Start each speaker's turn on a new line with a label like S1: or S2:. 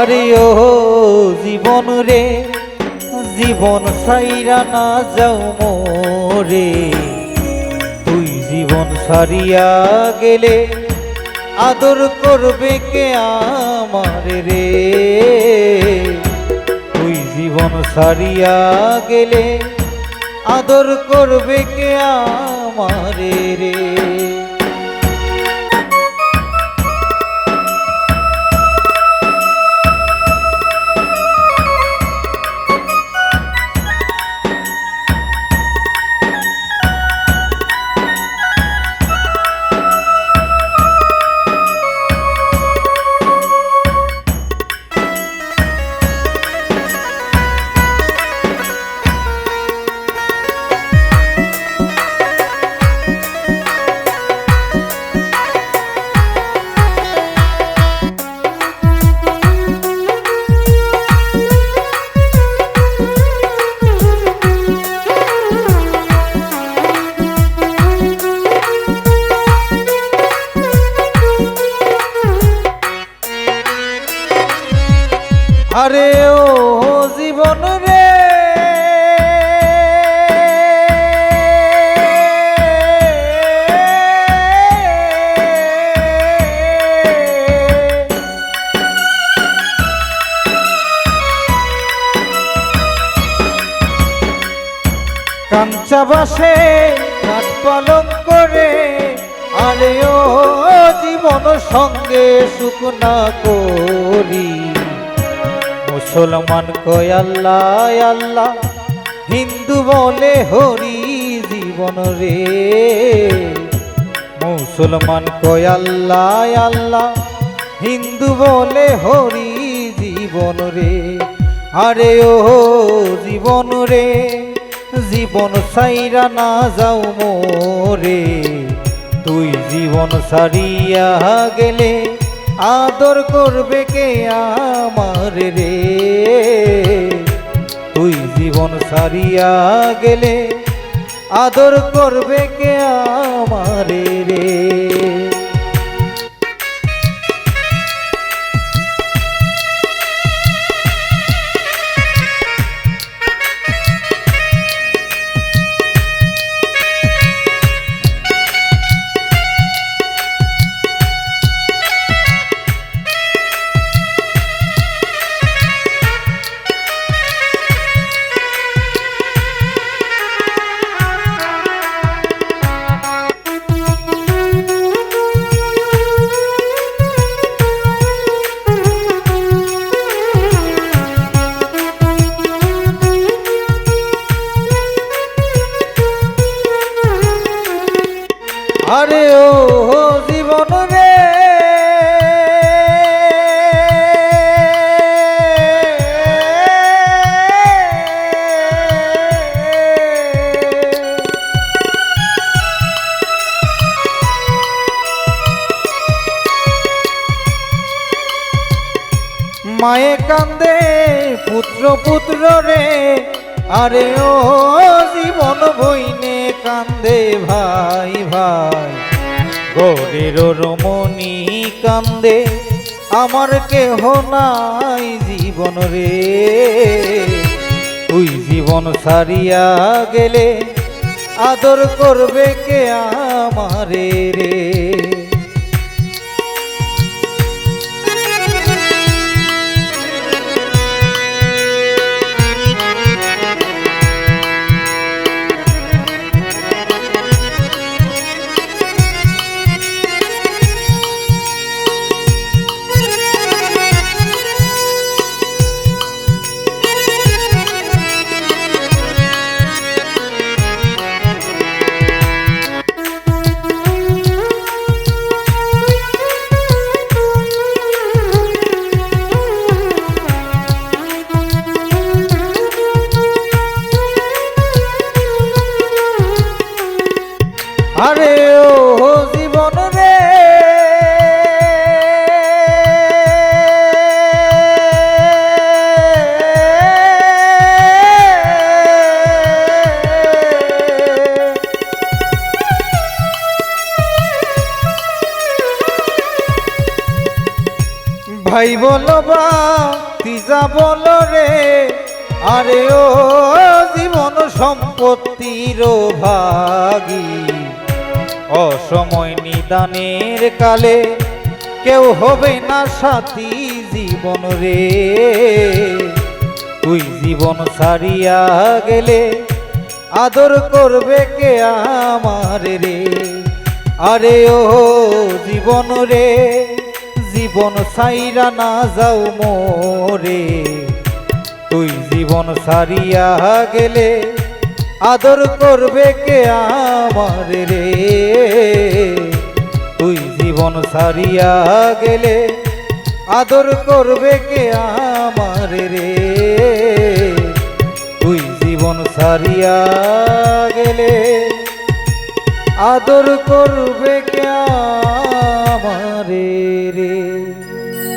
S1: আরে ও জীবন রে, জীবন সাইরা না যাও মোরে। তুই জীবন সারিয়া গেলে আদর করবে কে আমার রে। তুই জীবন সারিয়া গেলে আদর করবে কে আমারে রে? আরে ও জীবন রে। কাঞ্চা বাসে পালন করে, আরে ও জীবন সঙ্গে সুখ না করি। মুসলমান কয় আল্লাহ আল্লাহ। হিন্দু বলে হরি জীবন রে। মুসলমান কয় আল্লাহ আল্লাহ। হিন্দু বলে হরি জীবন রে। আরে ও জীবন রে। জীবন সাইরা না যাও মোরে। তুই জীবন সারিয়া গেলে আদর করবে কে আমার রে? তুই জীবন সারিয়া গেলে আদর করবে কে আমার রে? আরে ও জীবন রে। মায়ে কান্দে পুত্র পুত্র রে। আরে ও জীবন বইনে কান্দে ভাই ভাই। গরের রমণী কান্দে, আমার কেহ নাই জীবন রে। তুই জীবন সারিয়া গেলে আদর করবে কে আমারে রে? আরে ও জীবন রে। ভাই বলো বা তিজা বলো রে। আরে ও জীবন সম্পত্তির ভাগী। অসময় নিদানের কালে কেউ হবে না সাথী জীবন রে। তুই জীবন সারিয়া গেলে আদর করবে কে আমার রে? আরে ও জীবন রে, জীবন সাইরা না যাও মোরে। তুই জীবন সারিয়া গেলে আদর করবে কে আমার রে? তুই জীবন সারিয়া গেলে আদর করবে কে আমার রে? তুই জীবন সারিয়া গেলে আদর করবে কে আমার রে?